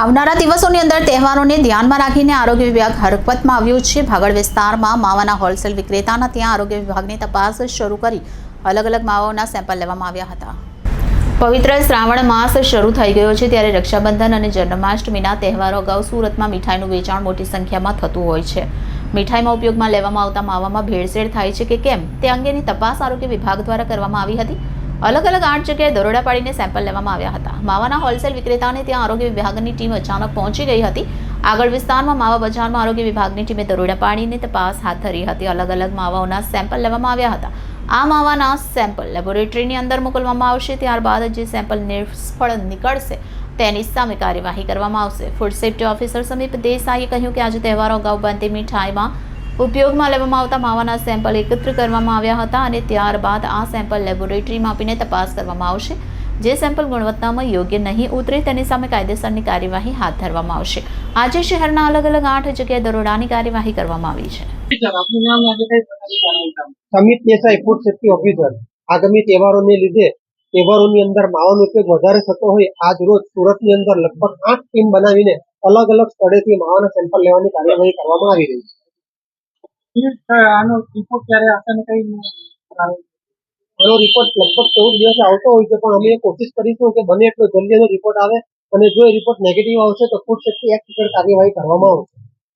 આવનારા દિવસોની અંદર તહેવારોને ધ્યાનમાં રાખીને આરોગ્ય વિભાગ હરકતમાં આવ્યું છે. ભાગળ વિસ્તારમાં માવાના હોલસેલ વિક્રેતાના ત્યાં આરોગ્ય વિભાગની તપાસ શરૂ કરી અલગ અલગ માવાઓના સેમ્પલ લેવામાં આવ્યા હતા. પવિત્ર શ્રાવણ માસ શરૂ થઈ ગયો છે ત્યારે રક્ષાબંધન અને જન્માષ્ટમીના તહેવારો અગાઉ સુરતમાં મીઠાઈનું વેચાણ મોટી સંખ્યામાં થતું હોય છે. મીઠાઈમાં ઉપયોગમાં લેવામાં આવતા માવામાં ભેળસેળ થાય છે કે કેમ તે અંગેની તપાસ આરોગ્ય વિભાગ દ્વારા કરવામાં આવી હતી. અલગ અલગ આઠ જગ્યાએ દરોડા પાડીને સેમ્પલ લેવામાં આવ્યા હતા. માવાના હોલસેલ વિક્રેતાને ત્યાં આરોગ્ય વિભાગની ટીમ અચાનક પહોંચી ગઈ હતી. આગળ વિસ્તારમાં માવા બજારમાં આરોગ્ય વિભાગની ટીમે દરોડા પાડીને તપાસ હાથ ધરી હતી. અલગ અલગ માવાઓના સેમ્પલ લેવામાં આવ્યા હતા. આ માવાના સેમ્પલ લેબોરેટરીની અંદર મોકલવામાં આવશે. ત્યારબાદ જે સેમ્પલ નિષ્ફળ નીકળશે તેની સામે કાર્યવાહી કરવામાં આવશે. ફૂડ સેફ્ટી ઓફિસર સમીપ દેસાઈએ કહ્યું કે આજે તહેવારો અગાઉ બનતી મીઠાઈમાં ઉપયોગમાં લેવામાં આવતા માવાના સેમ્પલ એકત્ર કરવામાં આવ્યા હતા અને ત્યારબાદ આ સેમ્પલ લેબોરેટરીમાં આપીને તપાસ કરવામાં આવશે. જે સેમ્પલ ગુણવત્તામાં યોગ્ય નહીં ઉતરે તેની સામે કાયદેસરની કાર્યવાહી હાથ ધરવામાં આવશે. આજે શહેરના અલગ અલગ આઠ જગ્યાએ દરોડાની કાર્યવાહી કરવામાં આવી છે. Samit Desai food safety officer. આગામી તહેવારોને લીધે તહેવારોની અંદર માવાનો ઉપયોગ વધારે થતો હોય. આજ રોજ સુરતની અંદર લગભગ આઠ ટીમ બનાવીને અલગ અલગ સ્થળેથી માવાના સેમ્પલ લેવાની કાર્યવાહી કરવામાં આવી રહી છે. આનો રિપોર્ટ ક્યારે આવશે ને કઈ આનો રિપોર્ટ લગભગ ચૌદ દિવસે આવતો હોય છે, પણ અમે કોશિશ કરીશું કે બને એટલો જલ્દી રિપોર્ટ આવે. અને જો રિપોર્ટ નેગેટિવ આવશે તો ફૂડ સેફ્ટી એક્ટ હેઠળ કાર્યવાહી કરવામાં આવશે.